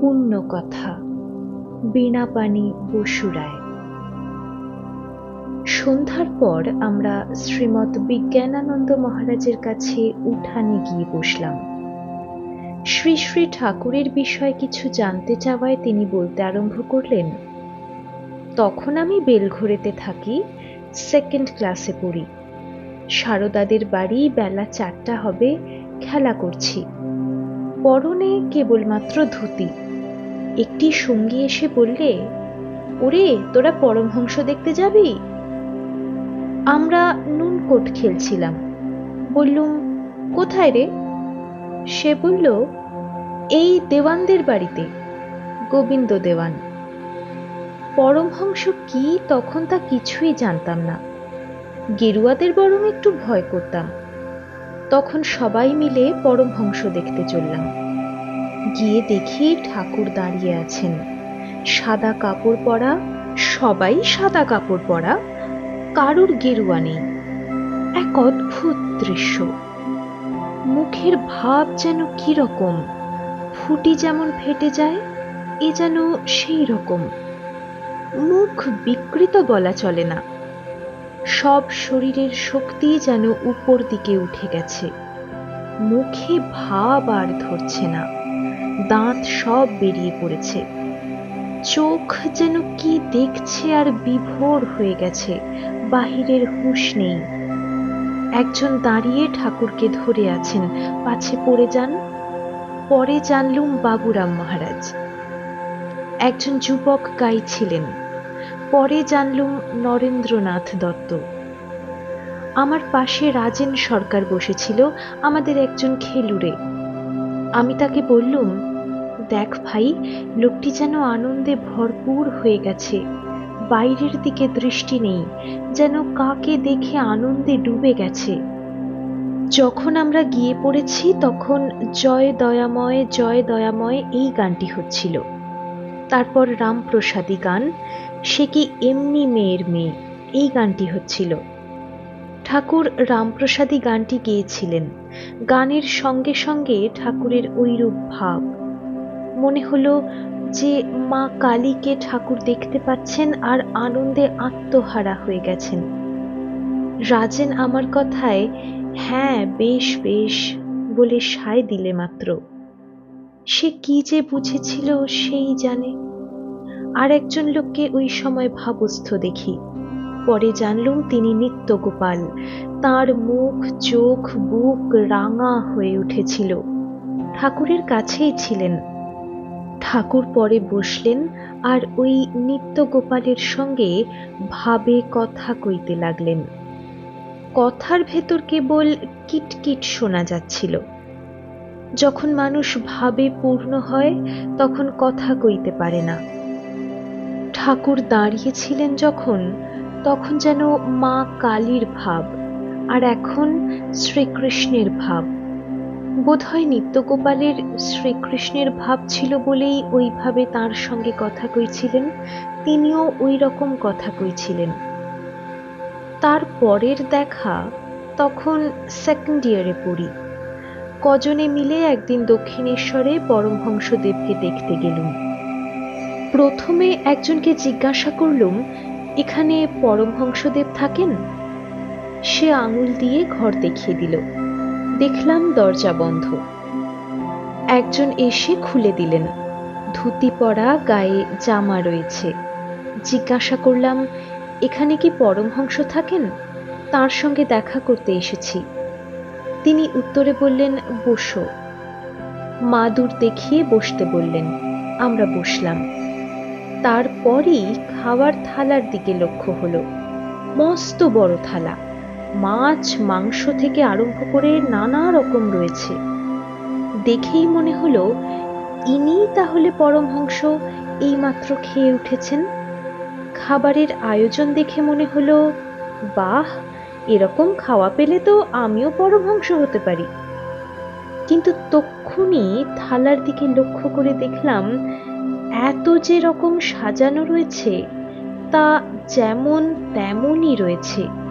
পূর্ণ কথা বীণাপাণি বসুরায় সন্ধ্যার পর আমরা শ্রীমৎ বিজ্ঞানানন্দ মহারাজের কাছে উঠানে গিয়ে বসলাম। শ্রী শ্রী ঠাকুরের বিষয়ে কিছু জানতে চাওয়ায় তিনি বলতে আরম্ভ করলেন, তখন আমি বেলঘড়েতে থাকি সেকেন্ড ক্লাসে পড়ি। সারদাদের বাড়ি বেলা চারটা হবে, খেলা করছি। পরনে কেবলমাত্র ধুতি। একটি সঙ্গী এসে বললে, ওরে, তোরা পরমহংস দেখতে যাবি? আমরা নুন কোট খেলছিলাম। বললুম, কোথায় রে? সে বলল, এই দেওয়ানদের বাড়িতে, গোবিন্দ দেওয়ান। পরমহংস কি, তখন তা কিছুই জানতাম না। গেরুয়াদের বরং একটু ভয় করতাম। তখন সবাই মিলে পরমহংস দেখতে চললাম। গিয়ে দেখি ঠাকুর দাঁড়িয়ে আছেন। সাদা কাপড় পরা, সবাই সাদা কাপড় পরা, কারুর গেরুয়া নেই। এক অদ্ভুত দৃশ্য। মুখের ভাব যেন কীরকম ফুটি যেমন ফেটে যায়, এ যেন সেই রকম। মুখ বিকৃত বলা চলে না। সব শরীরের শক্তি যেন উপর দিকে উঠে গেছে। মুখে ভাব আর ধরছে না। দাঁত সব বেরিয়ে পড়েছে। চোখ যেন কি দেখছে আর বিভোর হয়ে গেছে, বাহিরের হুঁশ নেই। একজন দাঁড়িয়ে ঠাকুরকে ধরে আছেন, পাছে পড়ে যান। পরে জানলুম বাবুরাম মহারাজ। একজন যুবক গাইছিলেন পরে জানলুম নরেন্দ্রনাথ দত্ত। আমার পাশে রাজেন সরকার বসেছিল, আমাদের একজন খেলুড়ে। আমি তাকে বললুম দেখ ভাই, লোকটি যেন আনন্দে ভরপুর হয়ে গেছে। বাইরের দিকে দৃষ্টি নেই, যেন কাকে দেখে আনন্দে ডুবে গেছে। যখন আমরা গিয়ে পড়েছি, তখন জয় দয়াময় জয় দয়াময় এই গানটি হচ্ছিল। তারপর রামপ্রসাদী গান, সে কি এমনি মেয়ের মেয়ে, এই গানটি হচ্ছিল। ঠাকুর রামপ্রসাদী গানটি গেয়েছিলেন। গানের সঙ্গে সঙ্গে ঠাকুরের ঐরূপ ভাব। মনে হলো যে মা কালীকে ঠাকুর দেখতে পাচ্ছেন আর আনন্দে আত্মহারা হয়ে গেছেন। রাজেন আমার কথায় হ্যাঁ বেশ বেশ বলে সায় দিলে মাত্র। সে কি যে বুঝেছিল সেই জানে। আর একজন লোককে ওই সময় ভাবস্থ দেখি। পরে জানলুম তিনি নিত্য গোপাল তার মুখ, চোখ, বুক রাঙা হয়ে উঠেছিল। ঠাকুরের কাছেই ছিলেন। ঠাকুর পরে বসলেন আর ওই নিত্য গোপালের সঙ্গে ভাবে কথা কইতে লাগলেন। কথার ভেতর কেবল কিটকিট শোনা যাচ্ছিল। যখন মানুষ ভাবে পূর্ণ হয়, তখন কথা কইতে পারে না। ঠাকুর দাঁড়িয়েছিলেন যখন, তখন যেন মা কালীর ভাব আর এখন শ্রীকৃষ্ণের ভাব। বোধহয় নিত্যগোপালের শ্রীকৃষ্ণের ভাব ছিল বলেই ওইভাবে তার সঙ্গে কথা কইছিলেন, তিনিও ওই রকম কথা কইছিলেন। তার পরের দেখা তখন সেকেন্ড ইয়ারে পড়ি। কজনে মিলে একদিন দক্ষিণেশ্বরে পরমহংসদেবকে দেখতে গেলুম। প্রথমে একজনকে জিজ্ঞাসা করলুম, এখানে পরমহংসদেব থাকেন? সে আঙুল দিয়ে ঘর দেখিয়ে দিল। দেখলাম দরজা বন্ধ। একজন এসে খুলে দিলেন। ধুতি পরা, গায়ে জামা রয়েছে। জিজ্ঞাসা করলাম, এখানে কি পরমহংস থাকেন? তার সঙ্গে দেখা করতে এসেছি। তিনি উত্তরে বললেন, বসো। মাদুর দেখিয়ে বসতে বললেন, আমরা বসলাম। তারপরই খাওয়ার থালার দিকে লক্ষ্য হলো। মস্ত বড় থালা। মাছ, মাংস থেকে আরম্ভ করে নানা রকম রয়েছে। দেখেই মনে হলো ইনি তাহলে পরমহংস এইমাত্র খেয়ে উঠেছেন। খাবারের আয়োজন দেখে মনে হলো, বাহ, এরকম খাওয়া পেলে তো আমিও পরমহংস হতে পারি। কিন্তু তক্ষুনি থালার দিকে লক্ষ্য করে দেখলাম, এত যে রকম সাজানো রয়েছে, তা যেমন তেমনই রয়েছে।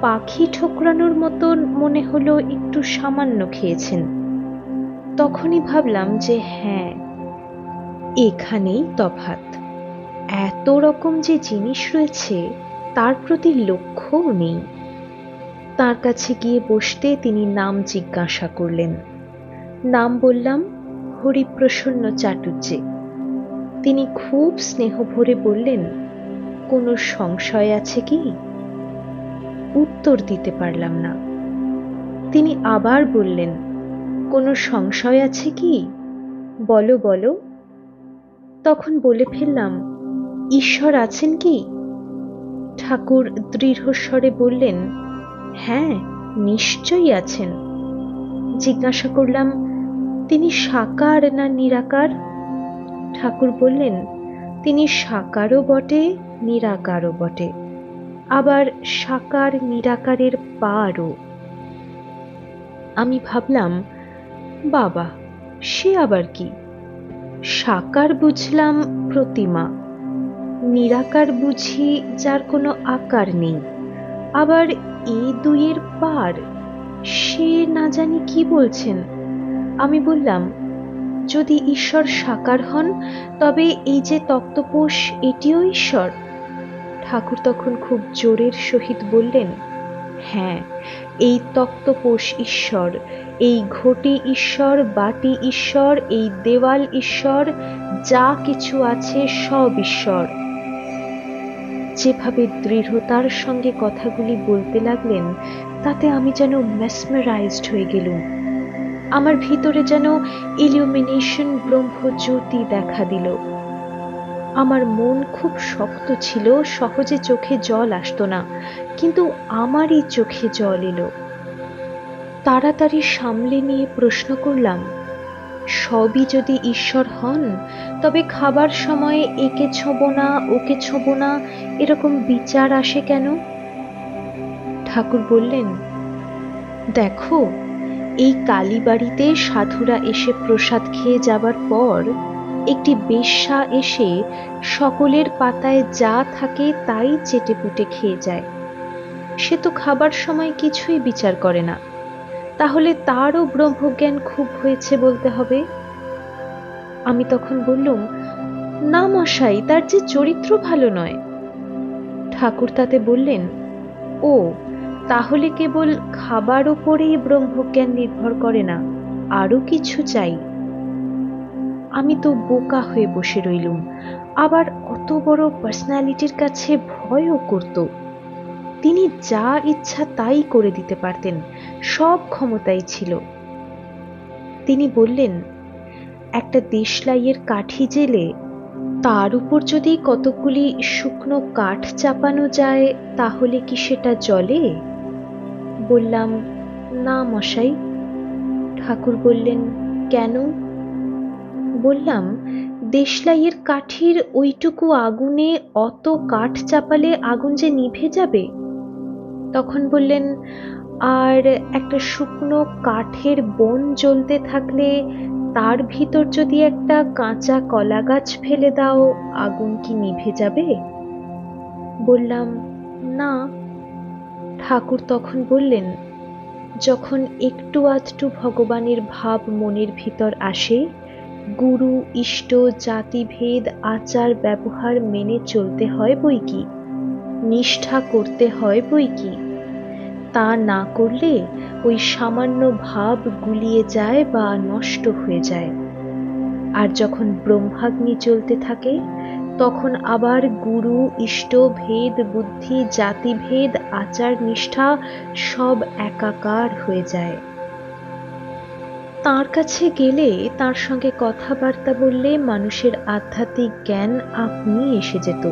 পাখি ঠোকরানোর মতন মনে হলো একটু সামান্য খেয়েছেন। তখনই ভাবলাম যে হ্যাঁ এখানেই তফাৎ। এত রকম যে জিনিস রয়েছে, তার প্রতি লক্ষ্যও নেই। তার কাছে গিয়ে বসতে তিনি নাম জিজ্ঞাসা করলেন। নাম বললাম, হরিপ্রসন্ন চাটুর্যে তিনি খুব স্নেহ ভরে বললেন, কোনো সংশয় আছে কি? উত্তর দিতে পারলাম না। তিনি আবার বললেন, কোনো সংশয় আছে কি? বলো বলো। তখন বলে ফেললাম, ঈশ্বর আছেন কি? ঠাকুর দৃঢ়স্বরে বললেন হ্যাঁ নিশ্চয়ই আছেন। জিজ্ঞাসা করলাম, তিনি সাকার না নিরাকার? ঠাকুর বললেন, তিনি সাকারও বটে, নিরাকারও বটে। আবার সাকার নিরাকারের পারও। আমি ভাবলাম, বাবা, সে আবার কি? সাকার বুঝলাম প্রতিমা। নিরাকার বুঝি যার কোনো আকার নেই। আবার এই দুইয়ের পার, সে না জানি কি বলছেন। আমি বললাম, যদি ঈশ্বর সাকার হন, তবে এই যে তক্তপোষ, এটিও ঈশ্বর। ঠাকুর তখন খুব জোরের সহিত বললেন হ্যাঁ এই তক্তপোষ ঈশ্বর, এই ঘটি ঈশ্বর, বাটি ঈশ্বর, এই দেওয়াল ঈশ্বর, যা কিছু আছে সব ঈশ্বর। যেভাবে দৃঢ়তার সঙ্গে কথাগুলি বলতে লাগলেন, তাতে আমি যেন মেসমেরাইজড হয়ে গেলুম। আমার ভিতরে যেন ইলিউমিনেশন ব্রহ্মজ্যোতি দেখা দিল। আমার মন খুব শক্ত ছিল, সহজে চোখে জল আসতো না, কিন্তু আমারই চোখে জল এলো। তাড়াতাড়ি সামলে নিয়ে প্রশ্ন করলাম, সবই যদি ঈশ্বর হন, তবে খাবার সময়ে একে ছোব না, ওকে ছোব না, এরকম বিচার আসে কেন? ঠাকুর বললেন, দেখো, এই কালীবাড়িতে সাধুরা এসে প্রসাদ খেয়ে যাবার পর একটি বেশ্যা এসে সকলের পাতায় যা থাকে তাই চেটেপুটে খেয়ে যায়। সে তো খাবার সময় কিছুই বিচার করে না। তাহলে তারও ব্রহ্মজ্ঞান খুব হয়েছে বলতে হবে? আমি তখন বললুম, না মশাই, তার যে চরিত্র ভালো নয়। ঠাকুর তাতে বললেন, ও, তাহলে কেবল খাবার ওপরেই ব্রহ্মজ্ঞান নির্ভর করে না, আরও কিছু চাই। আমি তো বোকা হয়ে বসে রইলুম। আবার অত বড় পার্সোনালিটির কাছে ভয়ও করত। তিনি যা ইচ্ছা তাই করে দিতে পারতেন, সব ক্ষমতাই ছিল। তিনি বললেন, একটা দেশলাইয়ের কাঠি জেলে তার উপর যদি কতকগুলি শুকনো কাঠ চাপানো যায়, তাহলে কি সেটা জলে বললাম, না মশাই। ঠাকুর বললেন, কেন? বললাম, দেশলাইয়ের কাঠির ওইটুকু আগুনে অত কাঠ চাপালে আগুন যে নিভে যাবে? তখন বললেন, আর একটা শুকনো কাঠের বন জ্বলতে থাকলে তার ভিতর যদি একটা কাঁচা কলা গাছ ফেলে দাও, আগুন কি নিভে যাবে? বললাম, না। ঠাকুর তখন বললেন, যখন একটু আধটু ভগবানের ভাব মনের ভিতর আসে গুরু, ইষ্ট, জাতিভেদ, আচার, ব্যবহার মেনে চলতে হয় বই কি? নিষ্ঠা করতে হয় বই কি? তা না করলে ওই সামান্য ভাব গুলিয়ে যায় বা নষ্ট হয়ে যায়। আর যখন ব্রহ্মাগ্নি চলতে থাকে, তখন আবার গুরু, ইষ্ট, ভেদ, বুদ্ধি, জাতিভেদ, আচার, নিষ্ঠা সব একাকার হয়ে যায়। তার কাছে গেলে তার সঙ্গে কথাবার্তা বললে মানুষের আধ্যাত্মিক জ্ঞান আপনি এসে যেত।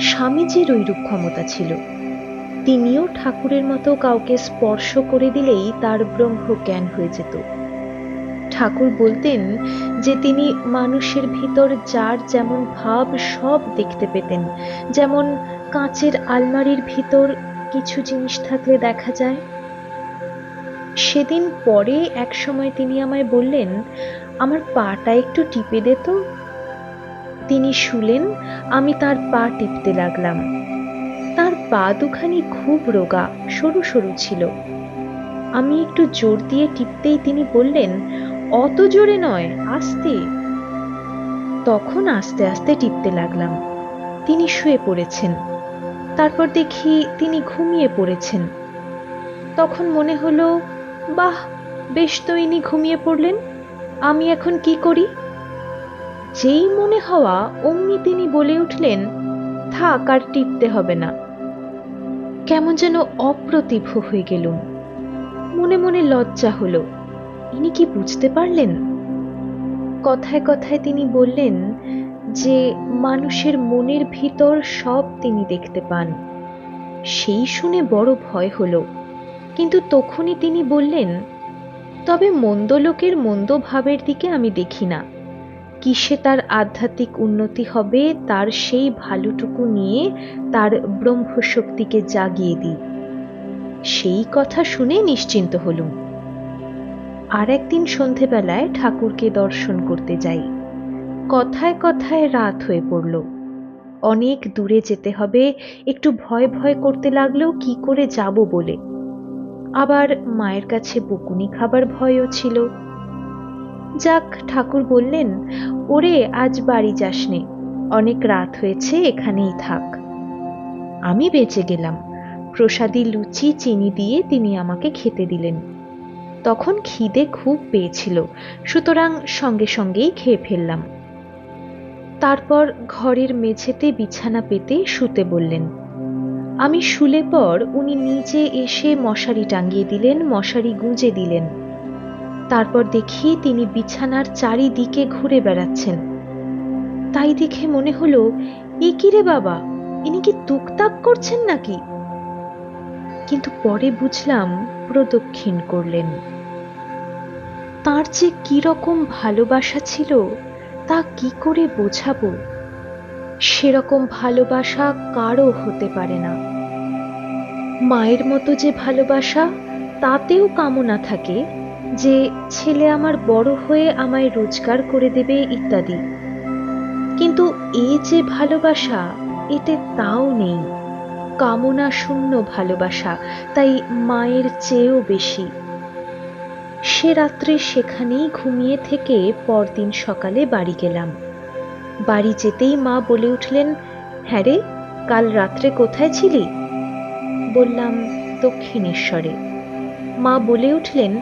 স্বামীজির ওইরূপ ক্ষমতা ছিল। তিনিও ঠাকুরের মতো কাউকে স্পর্শ করে দিলেই তার ব্রহ্ম জ্ঞান হয়ে যেত। ঠাকুর বলতেন যে তিনি মানুষের ভিতর যার যেমন ভাব সব দেখতে পেতেন, যেমন কাঁচের আলমারির ভিতর কিছু জিনিস থাকলে দেখা যায়। সেদিন পরে এক সময় তিনি আমায় বললেন, আমার পাটা একটু টিপে দে তো। তিনি শুলেন, আমি তার পা টিপতে লাগলাম। তার পা দুখানি খুব রোগা, সরু সরু ছিল। আমি একটু জোর দিয়ে টিপতেই তিনি বললেন, অত জোরে নয়, আস্তে। তখন আস্তে আস্তে টিপতে লাগলাম। তিনি শুয়ে পড়েছেন। তারপর দেখি তিনি ঘুমিয়ে পড়েছেন। তখন মনে হলো বাহ, বেশ তো ইনি ঘুমিয়ে পড়লেন। আমি এখন কি করি? যেই মনে হওয়া, অমনি তিনি বলে উঠলেন, থাক, আর টিপতে হবে না। কেমন যেন অপ্রতিভ হয়ে গেলুম। মনে মনে লজ্জা হলো, ইনি কি বুঝতে পারলেন? কথায় কথায় তিনি বললেন যে, মানুষের মনের ভিতর সব তিনি দেখতে পান। সেই শুনে বড় ভয় হলো। কিন্তু তখনই তিনি বললেন, তবে মন্দ লোকের মন্দ ভাবের দিকে আমি দেখি না। কিসে তার আধ্যাত্মিক উন্নতি হবে, তার সেই ভালোটুকু নিয়ে তার ব্রহ্মশক্তিকে জাগিয়ে দিই। সেই কথা শুনে নিশ্চিন্ত হলুম। আর একদিন সন্ধেবেলায় ঠাকুরকে দর্শন করতে যাই। কথায় কথায় রাত হয়ে পড়ল। অনেক দূরে যেতে হবে, একটু ভয় ভয় করতে লাগলেও কি করে যাব বলে আবার মায়ের কাছে বকুনি খাবার ভয়ও ছিল। যাক, ঠাকুর বললেন, ওরে, আজ বাড়ি যাসনে, অনেক রাত হয়েছে, এখানেই থাক। আমি বেঁচে গেলাম। প্রসাদী লুচি, চিনি দিয়ে তিনি আমাকে খেতে দিলেন। তখন খিদে খুব পেয়েছিল, সুতরাং সঙ্গে সঙ্গেই খেয়ে ফেললাম। তারপর ঘরের মেঝেতে বিছানা পেতে শুতে বললেন আমি শুলে পর উনি নিজে এসে মশারি টাঙ্গিয়ে দিলেন, মশারি গুঁজে দিলেন। তারপর দেখি তিনি বিছানার চারিদিকে ঘুরে বেড়াচ্ছেন। তাই দেখে মনে হলো, এ কি রে বাবা, ইনি কি তুকতাক করছেন নাকি? কিন্তু পরে বুঝলাম, প্রদক্ষিণ করলেন। তার যে কি রকম ভালোবাসা ছিল, তা কি করে বোঝাবো? সেরকম ভালোবাসা কারও হতে পারে না। মায়ের মতো যে ভালোবাসা, তাতেও কামনা থাকে যে ছেলে আমার বড় হয়ে আমায় রোজগার করে দেবে ইত্যাদি। কিন্তু এ যে ভালোবাসা, এতে তাও নেই। কামনা শূন্য ভালোবাসা, তাই মায়ের চেয়েও বেশি। সে রাত্রে সেখানেই ঘুমিয়ে থেকে পরদিন সকালে বাড়ি গেলাম। বাড়ি যেতেই মা বলে উঠলেন হ্যাঁ রে, কাল রাত্রে কোথায় ছিলি? বললাম, দক্ষিণেশ্বরে। মা বলে উঠলেন,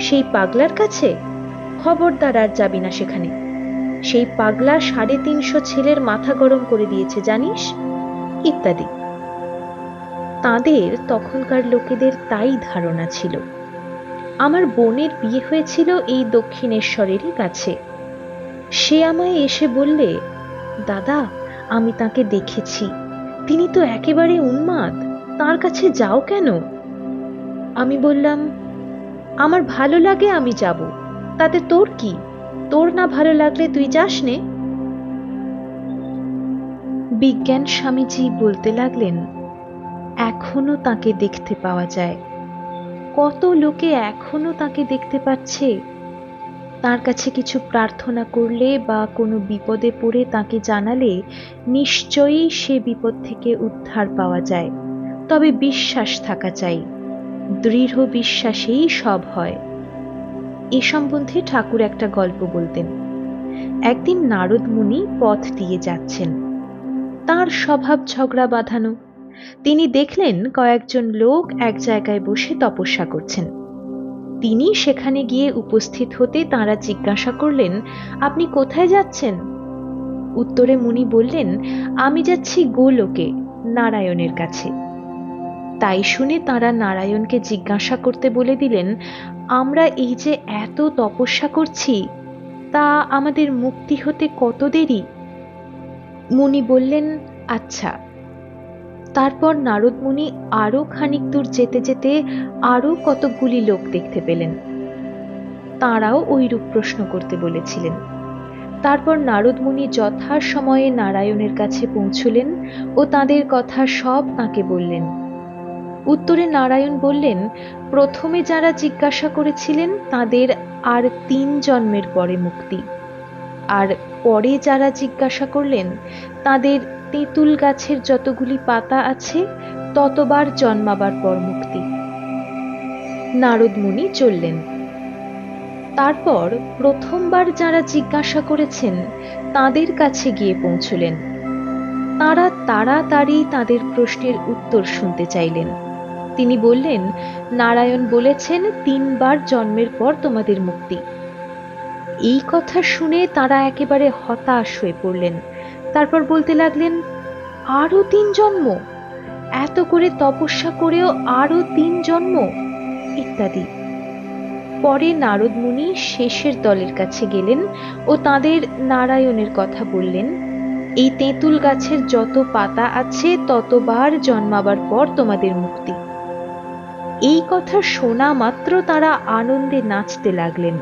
সেই পাগলার কাছে? খবরদার আর যাবি না সেখানে। সেই পাগলা সাড়ে তিনশো ছেলের মাথা গরম করে দিয়েছে, জানিস? ইত্যাদি। তাদের তখনকার লোকেদের তাই ধারণা ছিল। আমার বোনের বিয়ে হয়েছিল এই দক্ষিণেশ্বরেরই কাছে। সে আমায় এসে বললে, দাদা, আমি তাকে দেখেছি। তিনি তো একেবারে উন্মাদ, তার কাছে যাও কেন? আমি বললাম, আমার ভালো লাগে আমি যাব, তাতে তোর কি? তোর না ভালো লাগলে তুই যাস নে। বিজ্ঞান স্বামীজি বলতে লাগলেন, এখনও তাকে দেখতে পাওয়া যায়। কত লোকে এখনও তাকে দেখতে পাচ্ছে? তার কাছে কিছু প্রার্থনা করলে বা কোনো বিপদে পড়ে তাকে জানালে নিশ্চয়ই সে বিপদ থেকে উদ্ধার পাওয়া যায়। তবে বিশ্বাস থাকা চাই। দৃঢ় বিশ্বাসেই সব হয়। এ সম্বন্ধে ঠাকুর একটা গল্প বলতেন। একদিন নারদ মুনি পথ দিয়ে যাচ্ছেন। তার স্বভাব ঝগড়া বাঁধানো। তিনি দেখলেন কয়েকজন লোক এক জায়গায় বসে তপস্যা করছেন। তিনি সেখানে গিয়ে উপস্থিত হতে তারা জিজ্ঞাসা করলেন, আপনি কোথায় যাচ্ছেন? উত্তরে মুনি বললেন, আমি যাচ্ছি গোলোকে, নারায়ণের কাছে। তাই শুনে তারা নারায়ণকে জিজ্ঞাসা করতে বলে দিলেন, আমরা এই যে এত তপস্যা করছি, তা আমাদের মুক্তি হতে কত দেরি? মুনি বললেন আচ্ছা তারপর নারদ মুনি আরও খানিক দূর যেতে যেতে আরও কতকগুলি লোক দেখতে পেলেন। তাঁরাও ওইরূপ প্রশ্ন করতে বলেছিলেন। তারপর নারদ মুনি যথা সময়ে নারায়ণের কাছে পৌঁছলেন ও তাদের কথা সব তাকে বললেন। উত্তরে নারায়ণ বললেন, প্রথমে যারা জিজ্ঞাসা করেছিলেন, তাদের আর তিন জন্মের পরে মুক্তি। আর পরে যারা জিজ্ঞাসা করলেন, তাদের তেঁতুল গাছের যতগুলি পাতা আছে, ততবার জন্মাবার পর মুক্তি। নারদ মুনি চললেন। তারপর প্রথমবার যারা জিজ্ঞাসা করেছেন, তাদের কাছে গিয়ে পৌঁছলেন। তারা তাড়াতাড়ি তাদের প্রশ্নের উত্তর শুনতে চাইলেন। তিনি বললেন, নারায়ণ বলেছেন, তিনবার জন্মের পর তোমাদের মুক্তি। এই কথা শুনে তারা একেবারে হতাশ হয়ে পড়লেন। তারপর বলতে লাগলেন আরও তিন জন্ম। এত করে তপস্যা করেও আরও তিন জন্ম? ইত্যাদি। পরে নারদ মুনি শেষের দলের কাছে গেলেন ও তাদের নারায়ণের কথা বললেন, এই তেঁতুল গাছের যত পাতা আছে, ততবার জন্মাবার পর তোমাদের মুক্তি। এই কথা শোনা মাত্র তারা আনন্দে নাচতে লাগলেন।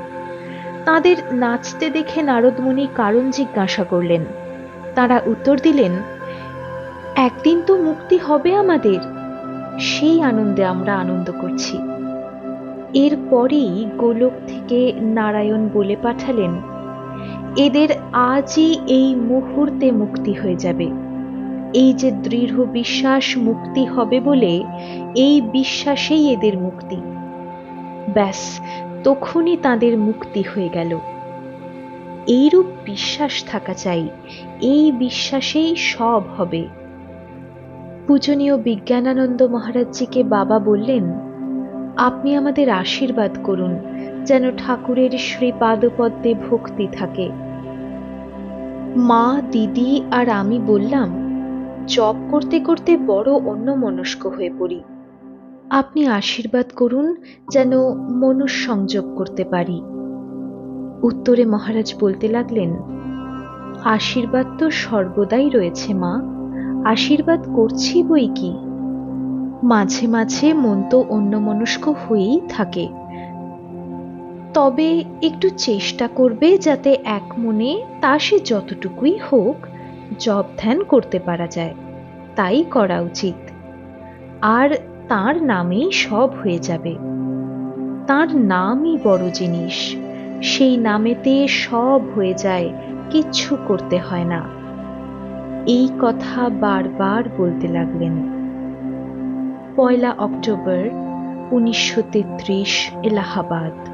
তাদের নাচতে দেখে নারদমুনি কারণ জিজ্ঞাসা করলেন তারা উত্তর দিলেন, একদিন তো মুক্তি হবে আমাদের। সেই আনন্দে আমরা আনন্দ করছি। এরপরেই গোলক থেকে নারায়ণ বলে পাঠালেন, এদের আজই এই মুহূর্তে মুক্তি হয়ে যাবে। এই যে দৃঢ় বিশ্বাস মুক্তি হবে বলে, এই বিশ্বাসেই এদের মুক্তি। ব্যাস, তখনই তাদের মুক্তি হয়ে গেল। এইরূপ বিশ্বাস থাকা চাই, এই বিশ্বাসেই সব হবে। পূজনীয় বিজ্ঞানানন্দ মহারাজজিকে বাবা বললেন, আপনি আমাদের আশীর্বাদ করুন, যেন ঠাকুরের শ্রী পাদপদ্মে ভক্তি থাকে। মা, দিদি আর আমি বললাম, জপ করতে করতে বড় অন্যমনস্ক হয়ে পড়ি। আপনি আশীর্বাদ করুন, যেন মনুসংযোগ করতে পারি। উত্তরে মহারাজ বলতে লাগলেন, আশীর্বাদ তো সর্বদাই রয়েছে, মা। আশীর্বাদ করছি বই কি? মাঝে মাঝে মন তো অন্যমনস্ক হয়েই থাকে। তবে একটু চেষ্টা করবে যাতে এক মনে তা সে যতটুকুই হোক জব ধ্যান করতে পারা যায়। তাই করা উচিত। আর তার নামেই সব হয়ে যাবে। তার নামই বড় জিনিস। সেই নামেতে সব হয়ে যায়, কিচ্ছু করতে হয় না। এই কথা বারবার বলতে লাগলেন। পয়লা অক্টোবর, উনিশশো তেত্রিশ, এলাহাবাদ।